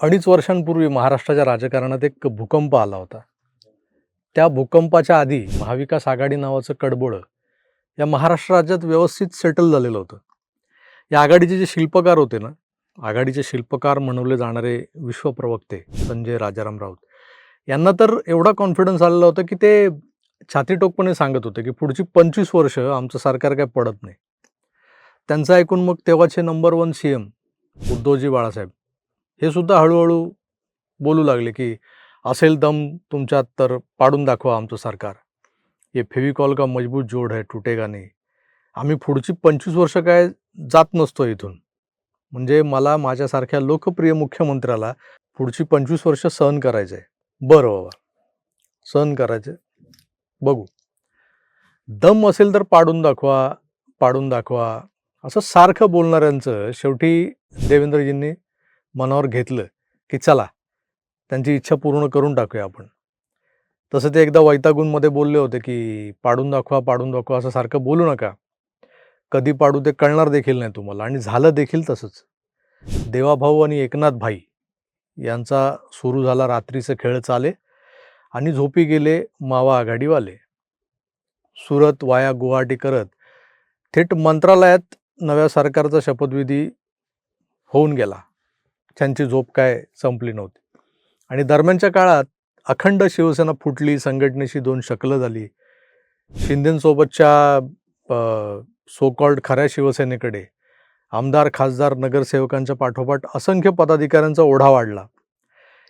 अडीच वर्षांपूर्वी महाराष्ट्राच्या राजकारणात एक भूकंप आला होता. त्या भूकंपाच्या आधी महाविकास आघाडी नावाचं कडबोळं या महाराष्ट्र राज्यात व्यवस्थित सेटल झालेलं होतं. या आघाडीचे जे शिल्पकार होते ना आघाडीचे शिल्पकार म्हणवले जाणारे विश्वप्रवक्ते संजय राजाराम राऊत यांना तर एवढा कॉन्फिडन्स आलेला होता की ते छातीटोकपणे सांगत होते की पुढची पंचवीस वर्ष आमचं सरकार काय पडत नाही. त्यांचं ऐकून मग तेव्हाचे number one C M Uddhavji Balasaheb हे सुद्धा हळूहळू बोलू लागले की असेल दम तुमच्यात तर पाडून दाखवा आमचं सरकार. हे फेविकॉल का मजबूत जोड आहे तुटेगा नाही. आम्ही पुढची पंचवीस वर्ष काय जात नसतो इथून. म्हणजे मला माझ्यासारख्या लोकप्रिय मुख्यमंत्र्याला पुढची पंचवीस वर्ष सहन करायचं आहे बरं बाबा. सहन करायचं बघू. दम असेल तर पाडून दाखवा पाडून दाखवा. असं सारखं बोलणाऱ्यांचं शेवटी देवेंद्रजींनी मनावर घेतलं की चला त्यांची इच्छा पूर्ण करून टाकूया आपण. तसं ते एकदा वैतागूनमध्ये बोलले होते की पाडून दाखवा पाडून दाखवा असं सारखं बोलू नका. कधी पाडू ते कळणार देखील नाही तुम्हाला आणि झालं देखील तसंच. देवाभाऊ आणि एकनाथ भाई यांचा सुरू झाला रात्रीचं खेळ चाले आणि झोपी गेले मावा आघाडीवाले. सुरत वाया गुवाहाटी करत थेट मंत्रालयात नव्या सरकारचा शपथविधी होऊन गेला. त्यांची झोप काय संपली नव्हती. आणि दरम्यानच्या काळात अखंड शिवसेना फुटली संघटनेशी दोन शकलं झाली. शिंदेसोबतच्या सोकॉल्ड खऱ्या शिवसेनेकडे आमदार खासदार नगरसेवकांच्या पाठोपाठ असंख्य पदाधिकाऱ्यांचा ओढा वाढला.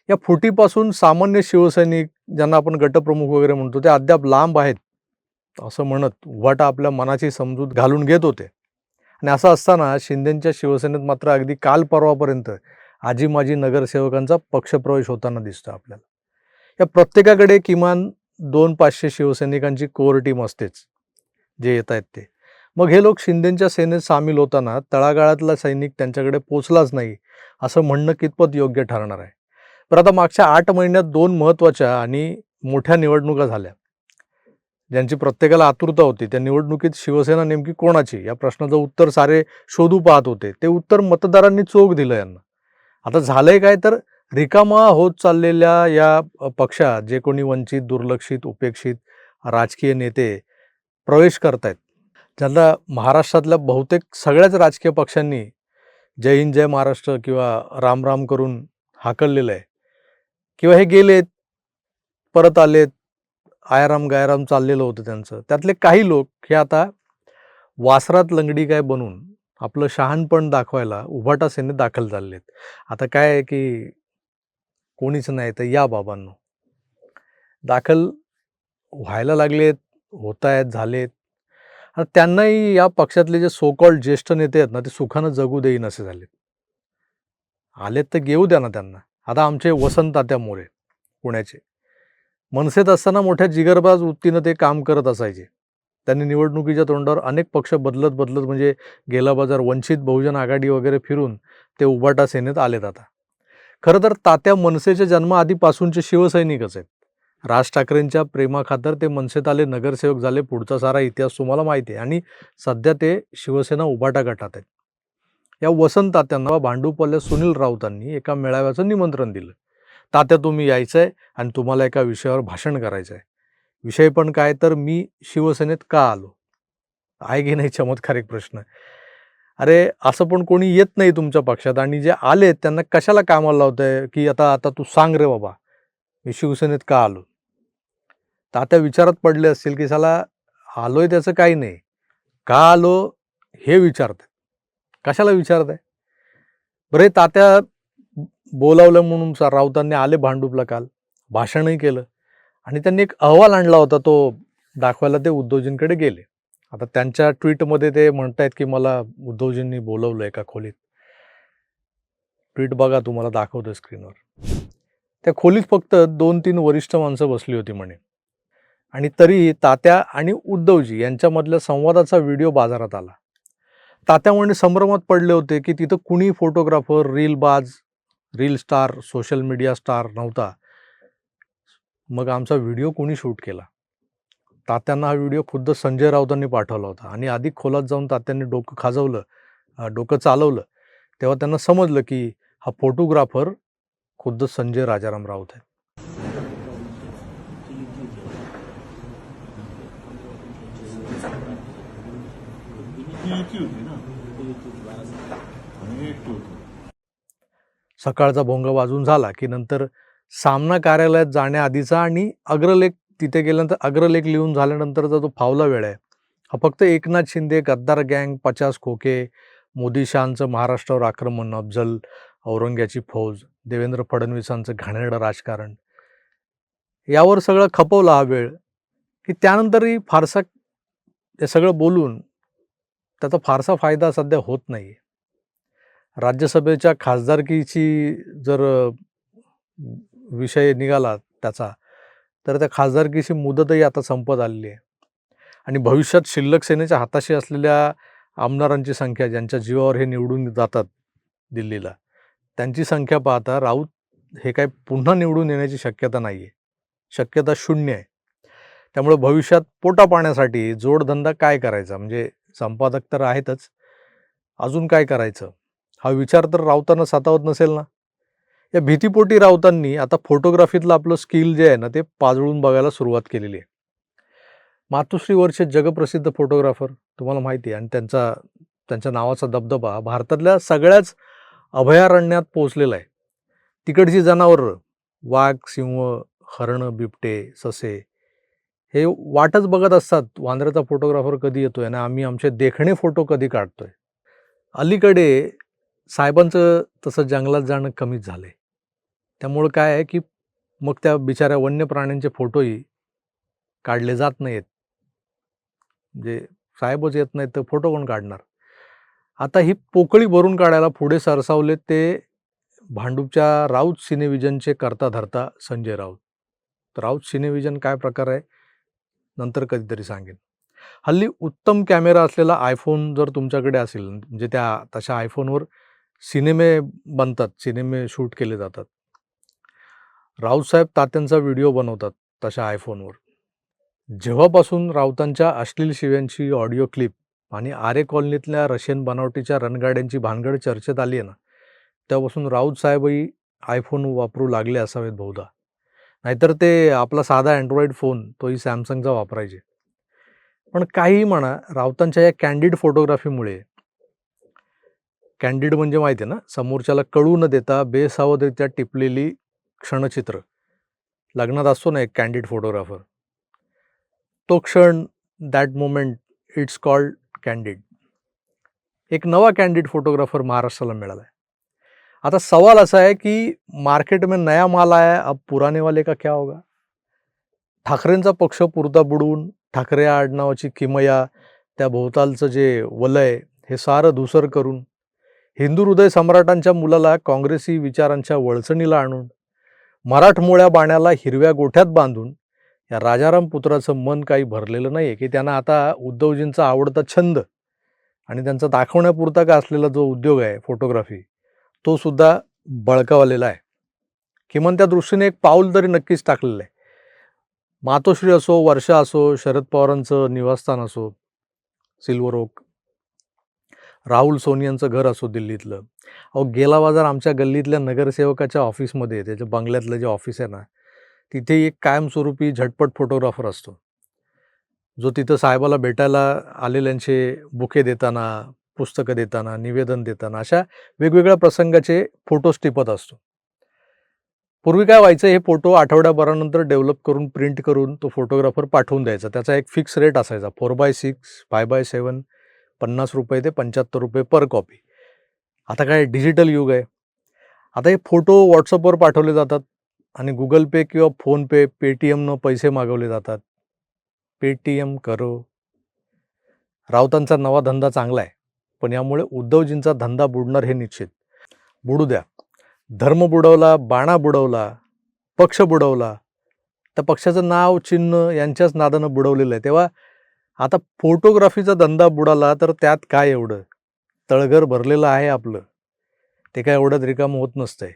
या फुटीपासून सामान्य शिवसैनिक ज्यांना आपण गटप्रमुख वगैरे म्हणतो ते अद्याप लांब आहेत असं म्हणत उभाटा आपल्या मनाची समजूत घालून घेत होते. आणि असं असताना शिंदेच्या शिवसेनेत मात्र अगदी काल परवापर्यंत आजी माजी नगरसेवकांचा पक्षप्रवेश होताना दिसतो आपल्याला. या प्रत्येकाकडे किमान दोन पाचशे शिवसैनिकांची कोर टीम असतेच जे येत आहेत ते. मग हे लोक शिंदेंच्या सेनेत सामील होताना तळागाळातला सैनिक त्यांच्याकडे पोचलाच नाही असं म्हणणं कितपत योग्य ठरणार आहे? पण आता मागच्या आठ महिन्यात दोन महत्त्वाच्या आणि मोठ्या निवडणुका झाल्या. ज्यांची प्रत्येकाला आतुरता होती. त्या निवडणुकीत शिवसेना नेमकी कोणाची? या प्रश्नाचं उत्तर सारे शोधू पाहत होते. ते उत्तर मतदारांनी चोख दिलं यांना. आता झालंय काय तर रिकामा होत चाललेल्या या पक्षात जे कोणी वंचित दुर्लक्षित उपेक्षित राजकीय नेते प्रवेश करतायत. ज्यांना महाराष्ट्रातल्या बहुतेक सगळ्याच राजकीय पक्षांनी जय हिंद जय महाराष्ट्र किंवा राम राम करून हाकललेलं आहे. किंवा हे गेलेत परत आलेत आयाराम गायराम चाललेलं होतं त्यांचं. त्यातले काही लोक हे आता वासरात लंगडी काय बनून आपलं शहाणपण दाखवायला उभाटा सेनेत दाखल झालेत आता काय आहे की कोणीच नाही तर या बाबांनो. दाखल व्हायला लागलेत होत आहेत झालेत. आता त्यांनाही या पक्षातले जे सोकॉल्ड ज्येष्ठ नेते आहेत ना ते सुखानं जगू देईन असे झालेत. आलेत तर घेऊ द्या ना त्यांना. आता आमचे वसंत तात्या मोरे पुण्याचे. मनसेत असताना मोठ्या जिगरबाज वृत्तीनं ते काम करत असायचे. त्यांनी निवडणुकीच्या तोंडावर अनेक पक्ष बदलत बदलत म्हणजे गेला बाजार वंचित बहुजन आघाडी वगैरे फिरून ते उबाटा सेनेत आलेत आता. खरं तर तात्या मनसेच्या जन्माआधीपासूनचे शिवसैनिकच आहेत. राज ठाकरेंच्या प्रेमाखातर ते मनसेत आले नगरसेवक झाले पुढचा सारा इतिहास तुम्हाला माहिती आहे. आणि सध्या ते शिवसेना उबाटा गटात आहेत. या वसंत तात्यांना भांडूपल्ल्या सुनील राऊतांनी एका मेळाव्याचं निमंत्रण दिलं. तात्या तुम्ही यायचं आहे आणि तुम्हाला एका विषयावर भाषण करायचं आहे विषय पण काय तर मी शिवसेनेत का आलो? आहे की नाही चमत्कारिक प्रश्न. अरे असं पण कोणी येत नाही तुमच्या पक्षात आणि जे आले त्यांना कशाला कामाला लावत आहे की आता आता तू सांग रे बाबा मी शिवसेनेत का आलो? तात्या विचारात पडले असतील की साला आलोय त्याचं काही नाही. का आलो? हे विचारत कशाला विचारत आहे बरे तात्या बोलावलं म्हणून राऊतांनी आले भांडूपला काल. भाषणही केलं. आणि त्यांनी एक अहवाल आणला होता तो दाखवायला ते उद्धवजींकडे गेले. आता त्यांच्या ट्विटमध्ये ते म्हणतायत की मला उद्धवजींनी बोलवलं एका खोलीत. ट्विट बघा तुम्हाला दाखवतो स्क्रीनवर. त्या खोलीत फक्त दोन तीन वरिष्ठ माणसं बसली होती म्हणे. आणि तरीही तात्या आणि उद्धवजी यांच्यामधल्या संवादाचा व्हिडिओ बाजारात आला. तात्या म्हणे संभ्रमात पडले होते की तिथं कुणी फोटोग्राफर रील बाज reel star social media star नव्हता. मग आमचा व्हिडिओ कोणी शूट केला? तात्यांना हा व्हिडिओ खुद्द संजय राऊतांनी पाठवला होता. आणि आधी खोलात जाऊन तात्यांनी डोकं खाजवलं डोकं चालवलं तेव्हा त्यांना समजलं की हा फोटोग्राफर खुद्द संजय राजाराम राऊत आहे. सकाळचा भोंग वाजून झाला की नंतर सामना कार्यालयात जाण्याआधीचा आणि अग्रलेख तिथे गेल्यानंतर अग्रलेख लिहून झाल्यानंतरचा जो फावला वेळ आहे हा फक्त एकनाथ शिंदे गद्दार गँग पचास खोके मोदी शहांचं महाराष्ट्रावर आक्रमण अफजल औरंग्याची फौज देवेंद्र फडणवीसांचं घाणेरडं राजकारण यावर सगळं खपवला हा वेळ की त्यानंतरही फारसा हे सगळं बोलून त्याचा फारसा फायदा सध्या होत नाही राज्यसभेच्या खासदारकीची जर विषय निघाला त्याचा तर त्या खासदारकीची मुदतही आता संपत आलेली आहे. आणि भविष्यात शिल्लक सेनेच्या हाताशी असलेल्या आमदारांची संख्या ज्यांच्या जीवावर हे निवडून जातात दिल्लीला त्यांची संख्या पाहता राऊत हे काय पुन्हा निवडून येण्याची शक्यता नाही आहे शक्यता शून्य आहे. त्यामुळे भविष्यात पोटा पाण्यासाठी जोडधंदा काय करायचा? म्हणजे संपादक तर आहेतच. अजून काय करायचं? हा विचार तर राऊतांना सातावत नसेल ना? या भीतीपोटी राऊतांनी आता फोटोग्राफीतलं आपलं स्किल जे आहे ना ते पाजळून बघायला सुरुवात केलेली आहे. मातुश्री वर्ष जगप्रसिद्ध फोटोग्राफर तुम्हाला माहिती आहे आणि त्यांचा त्यांच्या नावाचा दबदबा भारतातल्या सगळ्याच अभयारण्यात पोहोचलेला आहे. तिकडची जनावरं वाघ सिंह हरणं बिबटे ससे हे वाटच बघत असतात वांद्र्याचा फोटोग्राफर कधी येतोय आणि आम्ही आमचे देखणे फोटो कधी काढतोय. अलीकडे साहेबांचं तसं जंगलात जाणं कमीच झालं आहे त्यामुळं काय आहे की मग त्या बिचाऱ्या वन्य प्राण्यांचे फोटोही काढले जात नाहीत म्हणजे साहेबच येत नाहीत तर फोटो कोण काढणार? आता ही पोकळी भरून काढायला पुढे सरसावले ते भांडूपच्या राऊत सिनेविजनचे करता धरता संजय राऊत. तर राऊत सिनेविजन काय प्रकार आहे? नंतर कधीतरी सांगेन. हल्ली उत्तम कॅमेरा असलेला आयफोन जर तुमच्याकडे असेल म्हणजे त्या तशा आयफोनवर सिनेमे बनतात सिनेमे शूट केले जातात. राऊतसाहेब तात्यांचा व्हिडिओ बनवतात तशा आयफोनवर. जेव्हापासून राऊतांच्या अश्लील शिव्यांची ऑडिओ क्लिप आणि आरे कॉलनीतल्या रशियन बनावटीच्या रणगाड्यांची भानगड चर्चेत आली आहे ना तेव्हापासून राऊत साहेबही आयफोन वापरू लागले असावेत बहुधा. नाहीतर ते आपला साधा अँड्रॉइड फोन तोही सॅमसंगचा वापरायचे. पण काहीही म्हणा राऊतांच्या या कॅन्डिड फोटोग्राफीमुळे कॅन्डिड म्हणजे माहिती आहे ना समोरच्याला कळू न देता बेसावधरित्या टिपलेली क्षणचित्र. लग्नात असतो ना एक कॅन्डिड फोटोग्राफर तो क्षण that moment it's called candid एक नवा कॅन्डिड फोटोग्राफर महाराष्ट्राला मिळाला आहे आता सवाल असा आहे की मार्केट में नया माल आया है, अब पुराने वाले का क्या होगा? ठाकरेंचा पक्ष पुरता बुडवून ठाकरे या आडनावाची किमया त्या भोवतालचं जे वलय हे सारं धुसर करून हिंदू हृदय सम्राटांच्या मुलाला काँग्रेसी विचारांच्या वळचणीला आणून मराठमोळ्या बाण्याला हिरव्या गोठ्यात बांधून या राजाराम पुत्राचं मन काही भरलेलं नाही आहे की त्यांना आता उद्धवजींचा आवडता छंद आणि त्यांचा दाखवण्यापुरता का असलेला जो उद्योग आहे फोटोग्राफी तो सुद्धा बळकावलेला आहे. किमान त्या दृष्टीने एक पाऊल तरी नक्कीच टाकलेलं आहे. मातोश्री असो वर्षा असो शरद पवारांचं निवासस्थान असो सिल्वर ओक राहुल सोनियांचं घर असो दिल्लीतलं. अहो गेला बाजार आमच्या गल्लीतल्या नगरसेवकाच्या ऑफिसमध्ये त्याच्या बंगल्यातलं जे ऑफिस आहे ना तिथे एक कायमस्वरूपी झटपट फोटोग्राफर असतो. जो तिथं साहेबाला भेटायला आलेल्यांचे बुके देताना पुस्तकं देताना निवेदन देताना अशा वेगवेगळ्या प्रसंगाचे फोटोज टिपत असतो. पूर्वी काय व्हायचं हे फोटो आठवड्याभरानंतर डेव्हलप करून प्रिंट करून तो फोटोग्राफर पाठवून द्यायचा. त्याचा एक फिक्स रेट असायचा four by six five by seven पन्नास रुपये ते पंच्याहत्तर रुपये पर कॉपी. आता काय डिजिटल युग आहे. आता हे फोटो व्हॉट्सअपवर पाठवले जातात आणि गुगल पे किंवा फोनपे पेटीएमनं पैसे मागवले जातात. पेटीएम करो. राऊतांचा नवा धंदा चांगला आहे पण यामुळे उद्धवजींचा धंदा बुडणार हे निश्चित. बुडू द्या. धर्म बुडवला बाणा बुडवला पक्ष बुडवला त्या पक्षाचं नाव चिन्ह यांच्याच नादानं बुडवलेलं आहे. तेव्हा आता फोटोग्राफीचा धंदा बुडाला तर त्यात काय एवढं? तळघर भरलेलं आहे आपलं. ते काय एवढं रिकाम होत नसतंय.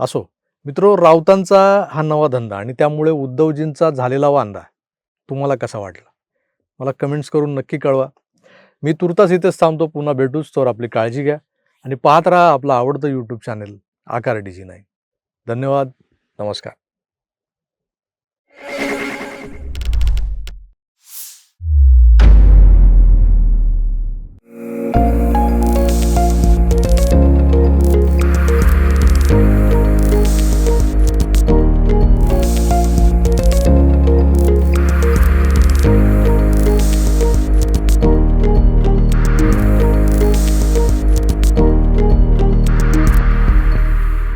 असो मित्रो राऊतांचा हा नवा धंदा आणि त्यामुळे उद्धवजींचा झालेला वांदा तुम्हाला कसा वाटला? मला कमेंट्स करून नक्की कळवा. मी तुर्तास इथेच थांबतो. पुन्हा भेटूच तर आपली काळजी घ्या आणि पाहत राहा आपलं आवडतं यूट्यूब चॅनेल आकार डीजी नाही धन्यवाद. नमस्कार.